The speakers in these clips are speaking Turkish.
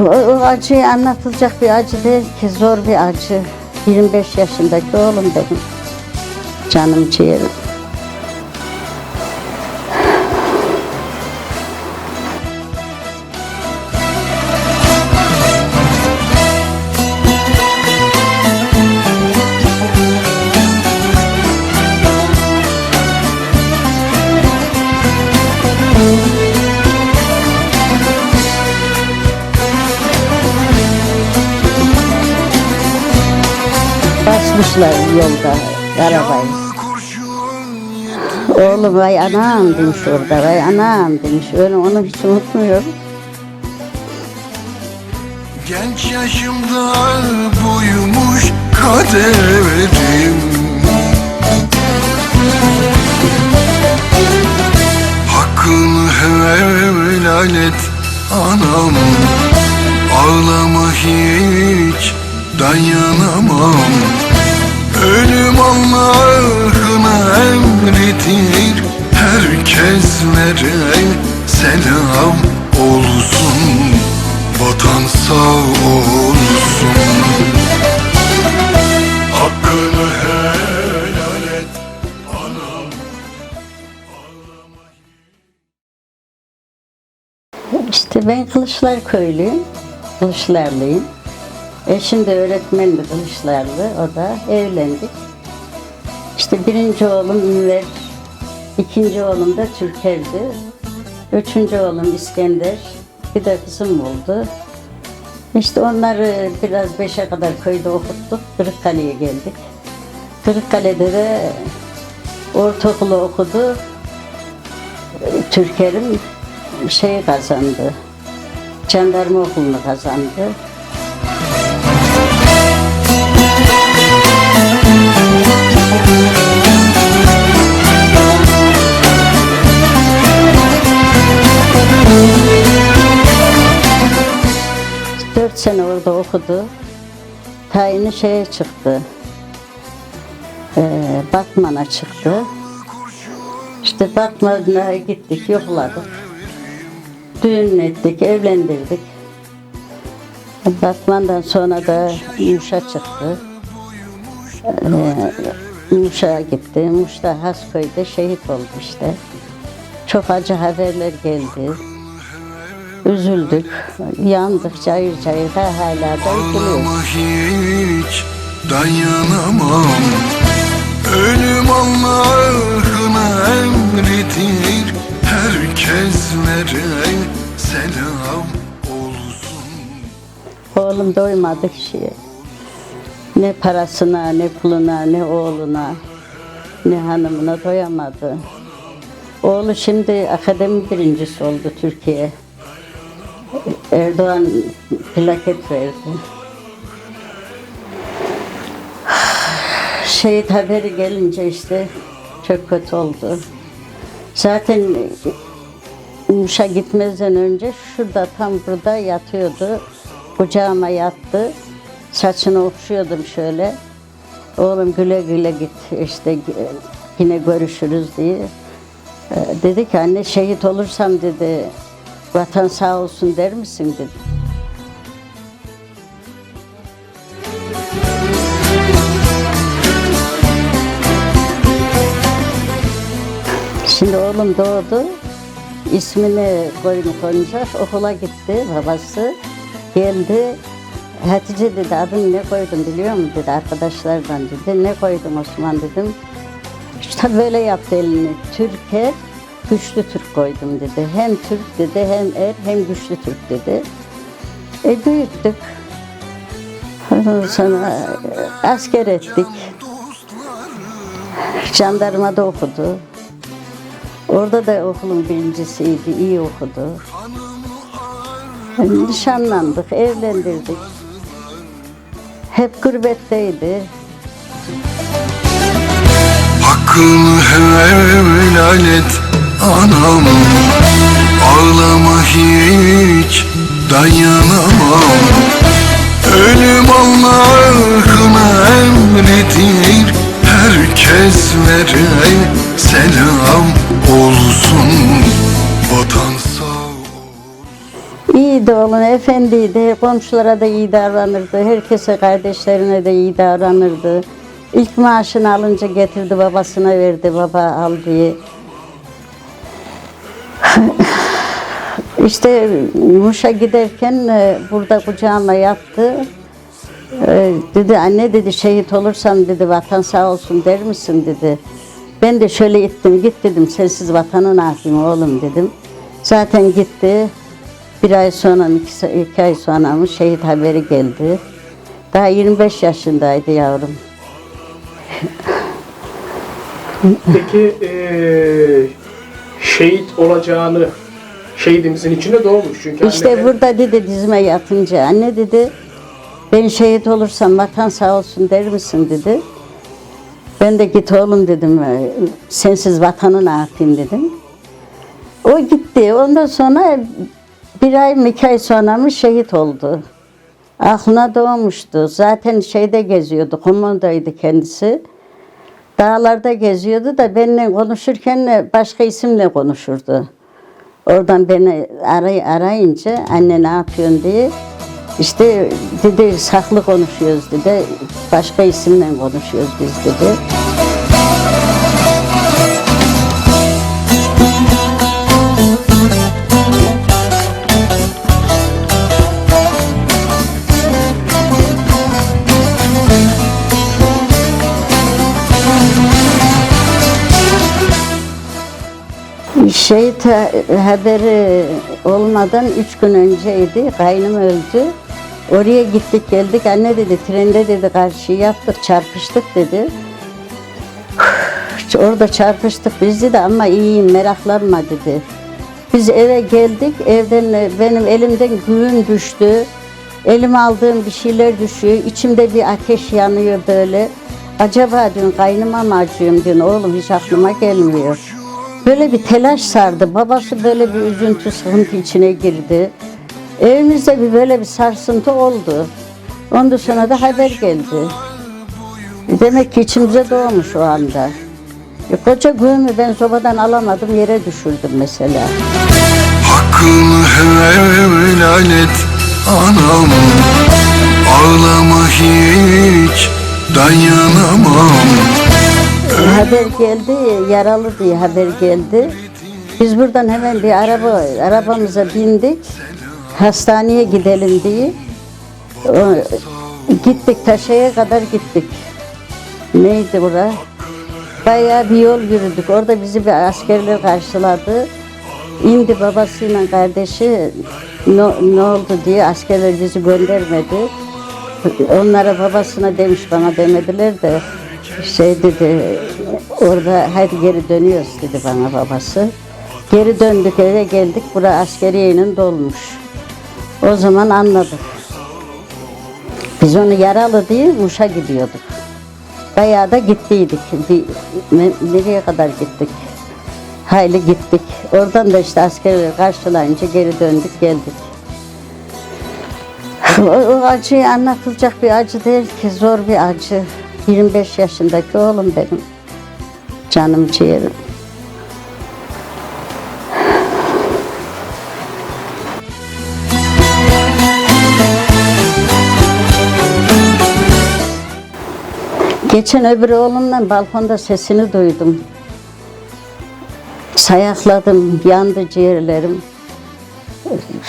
O, o acı anlatılacak bir acı değil ki zor bir acı. 25 yaşındaki oğlum benim. Canım ciğerim. Basmışlar yolda arabayı. Oğlum vay anam demiş orada, vay anam demiş. Öyle onu hiç unutmuyorum. Genç yaşımda buymuş kaderim Hakkını helal et anam Ağlama hiç dayanamam Ölüm Allah'ına emridir Herkeslere selam olsun Vatan sağ olsun Hakkını helal et anam İşte ben Kılıçlar köylüyüm. Kılıçlarlıyım. Eşim de öğretmendi Kılıçlarlı. O da evlendik. İşte birinci oğlum Ünver, ikinci oğlum da Türker'di. Üçüncü oğlum İskender, bir de kızım oldu. İşte onları biraz beşe kadar köyde okuttuk. Kırıkkale'ye geldik. Kırıkkale'de de ortaokulu okudu. Türker'im şey kazandı. Jandarma okulunu kazandı. Dört sene orada okudu. Tayini şeye çıktı. Ee, Batman'a çıktı. İşte Batman'a gittik, yokladık. Düğün ettik, evlendirdik. Batman'dan sonra da Muş'a çıktı. Ee, Muş'a gitti. Muş'ta Hasköy'de şehit oldu işte. Çok acı haberler geldi. Üzüldük. Yandık cayır cayır da hala da üzülüyoruz. Hiç dayanamam Ölüm Allah'ına emridir Herkeslere selam olsun Oğlum doymadı kişiye. Ne parasına, ne puluna, ne oğluna, ne hanımına doyamadı. Oğlu şimdi akademi birincisi oldu Türkiye. Erdoğan plaket verdi. Şehit haberi gelince işte çok kötü oldu. Zaten Muş'a gitmezden önce şurada tam burada yatıyordu. Kucağıma yattı. Saçını okşuyordum şöyle. Oğlum güle güle git işte yine görüşürüz diye. Ee, Dedi ki anne şehit olursam dedi vatan sağ olsun der misin dedi. Şimdi oğlum doğdu. İsmini koyun koyacak. Okula gitti babası. Geldi. Hatice dedi adını ne koydun biliyor musun dedi arkadaşlardan dedi. Ne koydum Osman dedim. İşte böyle yaptı elini. Türkiye güçlü Türk koydum dedi. Hem Türk dedi hem er hem güçlü Türk dedi. E büyüttük. Sonra e, asker ettik. Jandarmada okudu. Orada da okulun birincisiydi, iyi okudu. Nişanlandık, evlendirdik. Hep gurbetteydi. Hakkını helal anam. Ağlama hiç dayanamam. Ölüm Allah'ına emridir. Herkeslere selam İyiydi oğlum, efendiydi. Komşulara da iyi davranırdı. Herkese, kardeşlerine de iyi davranırdı. İlk maaşını alınca getirdi babasına verdi. Baba al diye. İşte Muş'a giderken e, burada kucağıma yattı. E, dedi anne dedi şehit olursam dedi vatan sağ olsun der misin dedi. Ben de şöyle ittim git dedim sensiz vatanı ne yapayım oğlum dedim. Zaten gitti. Bir ay sonra iki, iki ay sonra mı şehit haberi geldi. Daha 25 yaşındaydı yavrum. Peki eee, şehit olacağını şehidimizin içine doğmuş çünkü İşte anne- burada dedi dizime yatınca anne dedi ben şehit olursam vatan sağ olsun der misin dedi. Ben de git oğlum dedim "e, sensiz vatanı ne yapayım dedim. O gitti ondan sonra bir ay mı iki ay sonra mı şehit oldu. Aklına doğmuştu. Zaten şeyde geziyordu, komandaydı kendisi. Dağlarda geziyordu da benimle konuşurken başka isimle konuşurdu. Oradan beni aray arayınca anne ne yapıyorsun diye işte dedi saklı konuşuyoruz dedi. Başka isimle konuşuyoruz biz dedi. Şey ta- haberi olmadan üç gün önceydi. Kaynım öldü. Oraya gittik geldik. Anne dedi trende dedi karşı yaptık çarpıştık dedi. Orada çarpıştık biz dedi ama iyiyim meraklanma dedi. Biz eve geldik. Evden benim elimden güğüm düştü. Elime aldığım bir şeyler düşüyor. İçimde bir ateş yanıyor böyle. Acaba diyorum kaynıma mı acıyorum diyorum. Oğlum hiç aklıma gelmiyor. Böyle bir telaş sardı. Babası böyle bir üzüntü, sıkıntı içine girdi. Evimizde bir böyle bir sarsıntı oldu. Ondan sonra da haber geldi. Demek ki içimize doğmuş o anda. E, koca güğümü ben sobadan alamadım yere düşürdüm mesela. Hakkını helal anam Ağlama hiç dayanamam haber geldi, yaralı diye haber geldi. Biz buradan hemen bir araba, arabamıza bindik. Hastaneye gidelim diye. Gittik Taşa'ya kadar gittik. Neydi bura? Bayağı bir yol yürüdük. Orada bizi bir askerler karşıladı. İndi babasıyla kardeşi ne, ne oldu diye askerler bizi göndermedi. Onlara babasına demiş bana demediler de şey dedi orada hadi geri dönüyoruz dedi bana babası. Geri döndük eve geldik bura askeriyenin dolmuş. O zaman anladık. Biz onu yaralı diye Muş'a gidiyorduk. Bayağı da gittiydik. Bir, ne- nereye kadar gittik? Hayli gittik. Oradan da işte askerleri karşılayınca geri döndük geldik. O, o acıyı anlatılacak bir acı değil ki zor bir acı. 25 yaşındaki oğlum benim. Canım ciğerim. Geçen öbür oğlumla balkonda sesini duydum. Sayakladım, yandı ciğerlerim.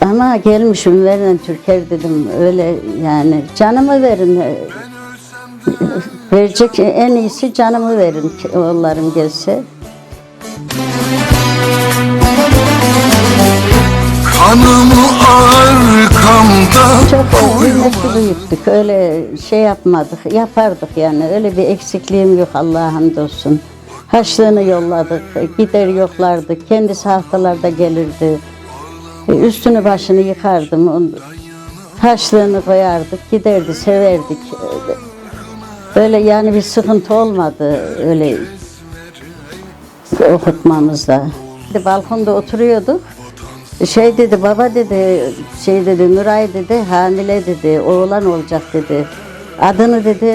Ama gelmiş Ünver'le Türker dedim öyle yani canımı verin. Verecek en iyisi canımı verin oğullarım gelse. Kanımı arkamda Çok kıymetli büyüttük. Öyle şey yapmadık, yapardık yani. Öyle bir eksikliğim yok Allah'a hamdolsun. Haçlığını yolladık, gider yoklardık. Kendisi haftalarda gelirdi. E, Üstünü başını yıkardım. onun Haçlığını koyardık, giderdi, severdik. Öyle- Böyle yani bir sıkıntı olmadı öyle okutmamızda. Balkonda oturuyorduk. Şey dedi baba dedi şey dedi Nuray dedi hamile dedi oğlan olacak dedi. Adını dedi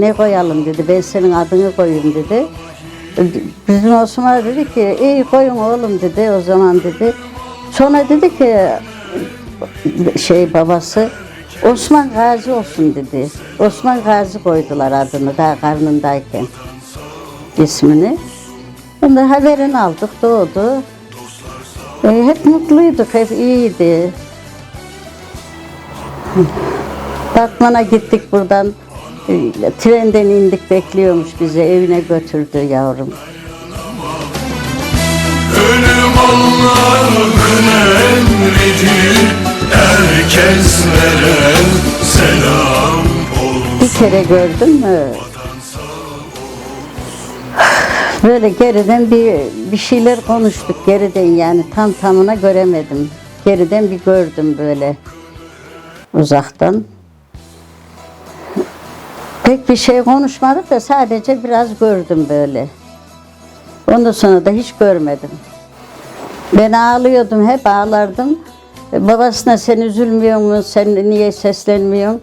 ne koyalım dedi ben senin adını koyayım dedi. Bizim Osman dedi ki iyi koyun oğlum dedi o zaman dedi. Sonra dedi ki şey babası Osman Gazi olsun dedi. Osman Gazi koydular adını daha karnındayken ismini. Onda haberini aldık doğdu. E, hep mutluyduk, hep iyiydi. Batman'a gittik buradan. E, trenden indik bekliyormuş bizi evine götürdü yavrum. Ölüm Allah'ın emridir Herkeslere selam olsun Bir kere gördüm mü? Böyle geriden bir bir şeyler konuştuk geriden yani tam tamına göremedim. Geriden bir gördüm böyle uzaktan. Pek bir şey konuşmadık da sadece biraz gördüm böyle. Ondan sonra da hiç görmedim. Ben ağlıyordum, hep ağlardım. E, Babasına sen üzülmüyor musun, sen niye seslenmiyorsun?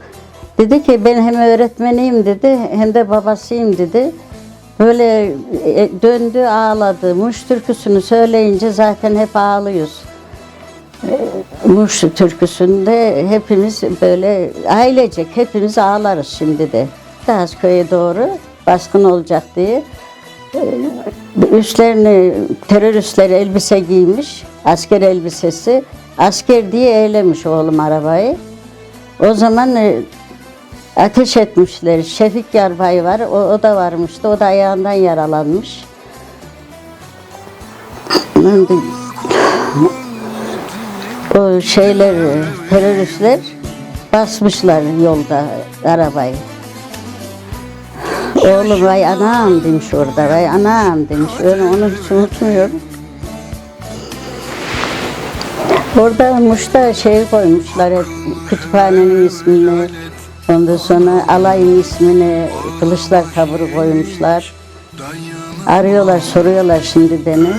Dedi ki ben hem öğretmeniyim dedi, hem de babasıyım dedi. Böyle e, döndü ağladı. Muş türküsünü söyleyince zaten hep ağlıyoruz. E, Muş türküsünde hepimiz böyle ailecek hepimiz ağlarız şimdi de. Daha köye doğru baskın olacak diye. Üstlerini teröristler elbise giymiş, asker elbisesi. Asker diye eylemiş oğlum arabayı. O zaman e, ateş etmişler. Şefik Yarbay var, o, o da varmıştı. O da ayağından yaralanmış. O şeyler, teröristler basmışlar yolda arabayı. Oğlum vay anam demiş orada, vay anam demiş. Öyle onu hiç unutmuyorum. Orada Muş'ta şey koymuşlar hep kütüphanenin ismini, ondan sonra alayın ismini, kılıçlar kaburu koymuşlar. Arıyorlar, soruyorlar şimdi beni.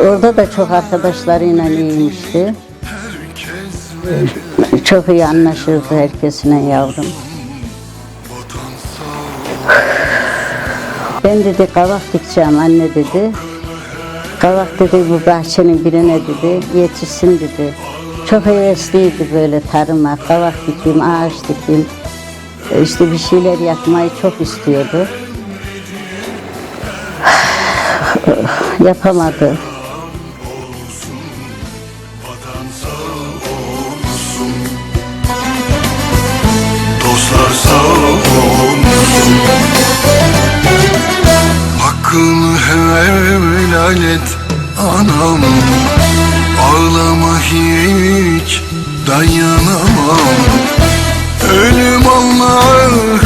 Orada da çok arkadaşlarıyla iyiymişti. Çok iyi anlaşırdı herkesine yavrum. Ben dedi kavak dikeceğim anne dedi. Kavak dedi bu bahçenin birine dedi yetişsin dedi. Çok hevesliydi böyle tarıma. Kavak dikeyim, ağaç dikeyim. E, İşte bir şeyler yapmayı çok istiyordu. Yapamadı. Helal anam. Ağlama hiç dayanamam. Ölüm Allah'ın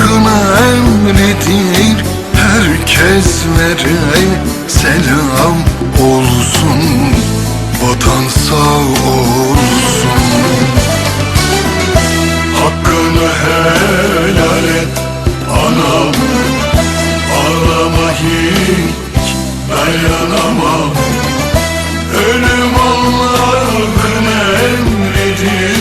emridir. Herkeslere selam olsun. Vatan sağ olsun. Hakkını helal et anam dayanamam. Ölüm onlar bana emredir